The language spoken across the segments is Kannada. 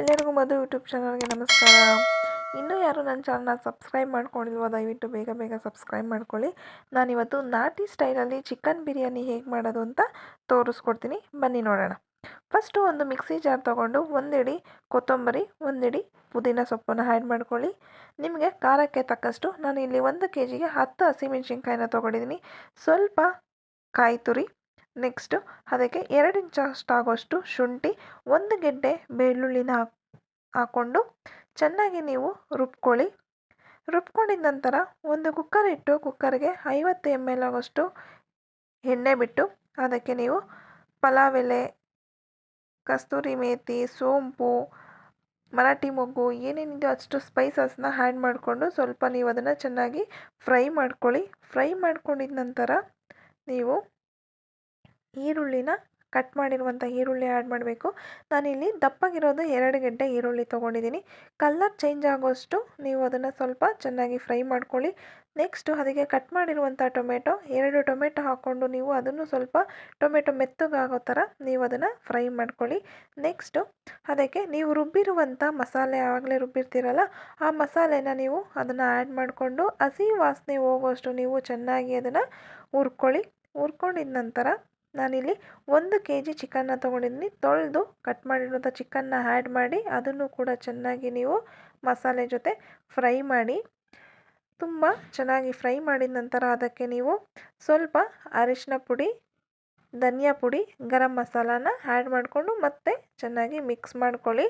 ಎಲ್ಲರಿಗೂ ಮಧು ಯೂಟ್ಯೂಬ್ ಚಾನಲ್ಗೆ ನಮಸ್ಕಾರ. ಇನ್ನೂ ಯಾರು ನನ್ನ ಚಾನಲ್ನ ಸಬ್ಸ್ಕ್ರೈಬ್ ಮಾಡ್ಕೊಂಡಿಲ್ವೋ, ದಯವಿಟ್ಟು ಬೇಗ ಬೇಗ ಸಬ್ಸ್ಕ್ರೈಬ್ ಮಾಡ್ಕೊಳ್ಳಿ. ನಾನಿವತ್ತು ನಾಟಿ ಸ್ಟೈಲಲ್ಲಿ ಚಿಕನ್ ಬಿರಿಯಾನಿ ಹೇಗೆ ಮಾಡೋದು ಅಂತ ತೋರಿಸ್ಕೊಡ್ತೀನಿ. ಬನ್ನಿ ನೋಡೋಣ. ಫಸ್ಟು ಒಂದು ಮಿಕ್ಸಿ ಜಾರ್ ತೊಗೊಂಡು ಒಂದಿಡಿ ಕೊತ್ತಂಬರಿ, ಒಂದಿಡಿ ಪುದೀನ ಸೊಪ್ಪನ್ನು ಆ್ಯಡ್ ಮಾಡ್ಕೊಳ್ಳಿ. ನಿಮಗೆ ಖಾರಕ್ಕೆ ತಕ್ಕಷ್ಟು ನಾನು ಇಲ್ಲಿ ಒಂದು ಕೆ ಜಿಗೆ ಹತ್ತು ಹಸಿಮೆಣ್ಸಿನ್ಕಾಯಿನ ತೊಗೊಂಡಿದ್ದೀನಿ. ಸ್ವಲ್ಪ ಕಾಯಿ ತುರಿ ನೆಕ್ಸ್ಟು ಅದಕ್ಕೆ ಎರಡು ಇಂಚಷ್ಟಾಗುವಷ್ಟು ಶುಂಠಿ, ಒಂದು ಗೆಡ್ಡೆ ಬೆಳ್ಳುಳ್ಳಿನ ಹಾಕ್, ಹಾಕ್ಕೊಂಡು ಚೆನ್ನಾಗಿ ನೀವು ರುಬ್ಕೊಳ್ಳಿ. ರುಬ್ಕೊಂಡಿದ ನಂತರ ಒಂದು ಕುಕ್ಕರ್ ಇಟ್ಟು ಕುಕ್ಕರ್ಗೆ ಐವತ್ತು ಎಂ ಎಲ್ ಆಗೋಷ್ಟು ಎಣ್ಣೆ ಬಿಟ್ಟು ಅದಕ್ಕೆ ನೀವು ಪಲಾವ್ ಎಲೆ, ಕಸ್ತೂರಿ ಮೇಥಿ ಸೋಂಪು, ಮರಾಠಿ ಮೊಗ್ಗು, ಏನೇನಿದೆ ಅಷ್ಟು ಸ್ಪೈಸಸ್ನ ಆ್ಯಡ್ ಮಾಡಿಕೊಂಡು ಸ್ವಲ್ಪ ನೀವು ಅದನ್ನು ಚೆನ್ನಾಗಿ ಫ್ರೈ ಮಾಡ್ಕೊಳ್ಳಿ. ಫ್ರೈ ಮಾಡ್ಕೊಂಡಿದ ನಂತರ ನೀವು ಈರುಳ್ಳಿನ ಕಟ್ ಮಾಡಿರುವಂಥ ಈರುಳ್ಳಿ ಆ್ಯಡ್ ಮಾಡಬೇಕು. ನಾನಿಲ್ಲಿ ದಪ್ಪಗಿರೋದು ಎರಡು ಗಂಟೆ ಈರುಳ್ಳಿ ತೊಗೊಂಡಿದ್ದೀನಿ. ಕಲ್ಲರ್ ಚೇಂಜ್ ಆಗೋಷ್ಟು ನೀವು ಅದನ್ನು ಸ್ವಲ್ಪ ಚೆನ್ನಾಗಿ ಫ್ರೈ ಮಾಡ್ಕೊಳ್ಳಿ. ನೆಕ್ಸ್ಟು ಅದಕ್ಕೆ ಕಟ್ ಮಾಡಿರುವಂಥ ಟೊಮೆಟೊ, ಎರಡು ಟೊಮೆಟೊ ಹಾಕ್ಕೊಂಡು ನೀವು ಅದನ್ನು ಸ್ವಲ್ಪ ಟೊಮೆಟೊ ಮೆತ್ತಗಾಗೋ ಥರ ನೀವು ಅದನ್ನು ಫ್ರೈ ಮಾಡ್ಕೊಳ್ಳಿ. ನೆಕ್ಸ್ಟು ಅದಕ್ಕೆ ನೀವು ರುಬ್ಬಿರುವಂಥ ಮಸಾಲೆ, ಆಗಲೇ ರುಬ್ಬಿರ್ತೀರಲ್ಲ, ಆ ಮಸಾಲೆನ ನೀವು ಅದನ್ನು ಆ್ಯಡ್ ಮಾಡಿಕೊಂಡು ಹಸಿ ವಾಸನೆ ಹೋಗೋಷ್ಟು ನೀವು ಚೆನ್ನಾಗಿ ಅದನ್ನು ಹುರ್ಕೊಳ್ಳಿ. ಹುರ್ಕೊಂಡಿದ ನಂತರ ನಾನಿಲ್ಲಿ ಒಂದು ಕೆ ಜಿ ಚಿಕನ್ನ ತೊಗೊಂಡಿದ್ದೀನಿ. ತೊಳೆದು ಕಟ್ ಮಾಡಿರುವಂಥ ಚಿಕನ್ನ ಆ್ಯಡ್ ಮಾಡಿ ಅದನ್ನು ಕೂಡ ಚೆನ್ನಾಗಿ ನೀವು ಮಸಾಲೆ ಜೊತೆ ಫ್ರೈ ಮಾಡಿ, ತುಂಬ ಚೆನ್ನಾಗಿ ಫ್ರೈ ಮಾಡಿದ ನಂತರ ಅದಕ್ಕೆ ನೀವು ಸ್ವಲ್ಪ ಅರಿಶಿನ ಪುಡಿ, ಧನಿಯಾ ಪುಡಿ, ಗರಂ ಮಸಾಲಾನ ಆ್ಯಡ್ ಮಾಡಿಕೊಂಡು ಮತ್ತೆ ಚೆನ್ನಾಗಿ ಮಿಕ್ಸ್ ಮಾಡ್ಕೊಳ್ಳಿ.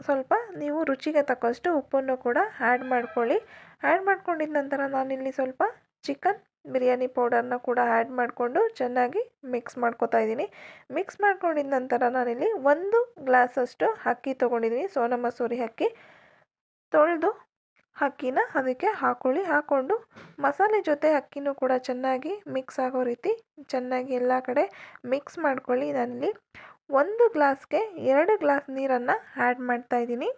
ಸ್ವಲ್ಪ ನೀವು ರುಚಿಗೆ ತಕ್ಕಷ್ಟು ಉಪ್ಪನ್ನು ಕೂಡ ಆ್ಯಡ್ ಮಾಡ್ಕೊಳ್ಳಿ. ಆ್ಯಡ್ ಮಾಡ್ಕೊಂಡಿದ್ದ ನಂತರ ನಾನಿಲ್ಲಿ ಸ್ವಲ್ಪ ಚಿಕನ್ ಬಿರಿಯಾನಿ ಪೌಡರ್ನ ಕೂಡ ಆ್ಯಡ್ ಮಾಡಿಕೊಂಡು ಚೆನ್ನಾಗಿ ಮಿಕ್ಸ್ ಮಾಡ್ಕೊತಾ ಇದ್ದೀನಿ. ಮಿಕ್ಸ್ ಮಾಡ್ಕೊಂಡಿದ ನಂತರ ನಾನಿಲ್ಲಿ ಒಂದು ಗ್ಲಾಸಷ್ಟು ಅಕ್ಕಿ ತೊಗೊಂಡಿದ್ದೀನಿ ಸೋನಾ ಮಸೂರಿ ಅಕ್ಕಿ. ತೊಳೆದು ಅಕ್ಕಿನ ಅದಕ್ಕೆ ಹಾಕೊಳ್ಳಿ. ಹಾಕ್ಕೊಂಡು ಮಸಾಲೆ ಜೊತೆ ಅಕ್ಕಿನೂ ಕೂಡ ಚೆನ್ನಾಗಿ ಮಿಕ್ಸ್ ಆಗೋ ರೀತಿ ಚೆನ್ನಾಗಿ ಎಲ್ಲ ಕಡೆ ಮಿಕ್ಸ್ ಮಾಡ್ಕೊಳ್ಳಿ. ನಾನಿಲ್ಲಿ ಒಂದು ಗ್ಲಾಸ್ಗೆ ಎರಡು ಗ್ಲಾಸ್ ನೀರನ್ನು ಆ್ಯಡ್ ಮಾಡ್ತಾಯಿದ್ದೀನಿ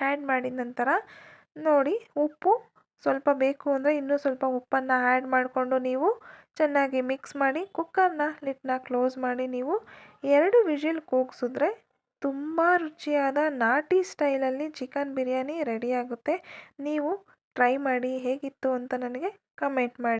ಆ್ಯಡ್ ಮಾಡಿದ ನಂತರ ನೋಡಿ ಉಪ್ಪು ಸ್ವಲ್ಪ ಬೇಕು ಅಂದರೆ ಇನ್ನೂ ಸ್ವಲ್ಪ ಉಪ್ಪನ್ನು ಆ್ಯಡ್ ಮಾಡಿಕೊಂಡು ನೀವು ಚೆನ್ನಾಗಿ ಮಿಕ್ಸ್ ಮಾಡಿ ಕುಕ್ಕರ್ನ ಲಿಟ್ನ ಕ್ಲೋಸ್ ಮಾಡಿ ನೀವು ಎರಡು ವಿಜಿಲ್ ಕೂಗಿಸಿದ್ರೆ ತುಂಬ ರುಚಿಯಾದ ನಾಟಿ ಸ್ಟೈಲಲ್ಲಿ ಚಿಕನ್ ಬಿರಿಯಾನಿ ರೆಡಿಯಾಗುತ್ತೆ ನೀವು ಟ್ರೈ ಮಾಡಿ ಹೇಗಿತ್ತು ಅಂತ ನನಗೆ ಕಮೆಂಟ್ ಮಾಡಿ.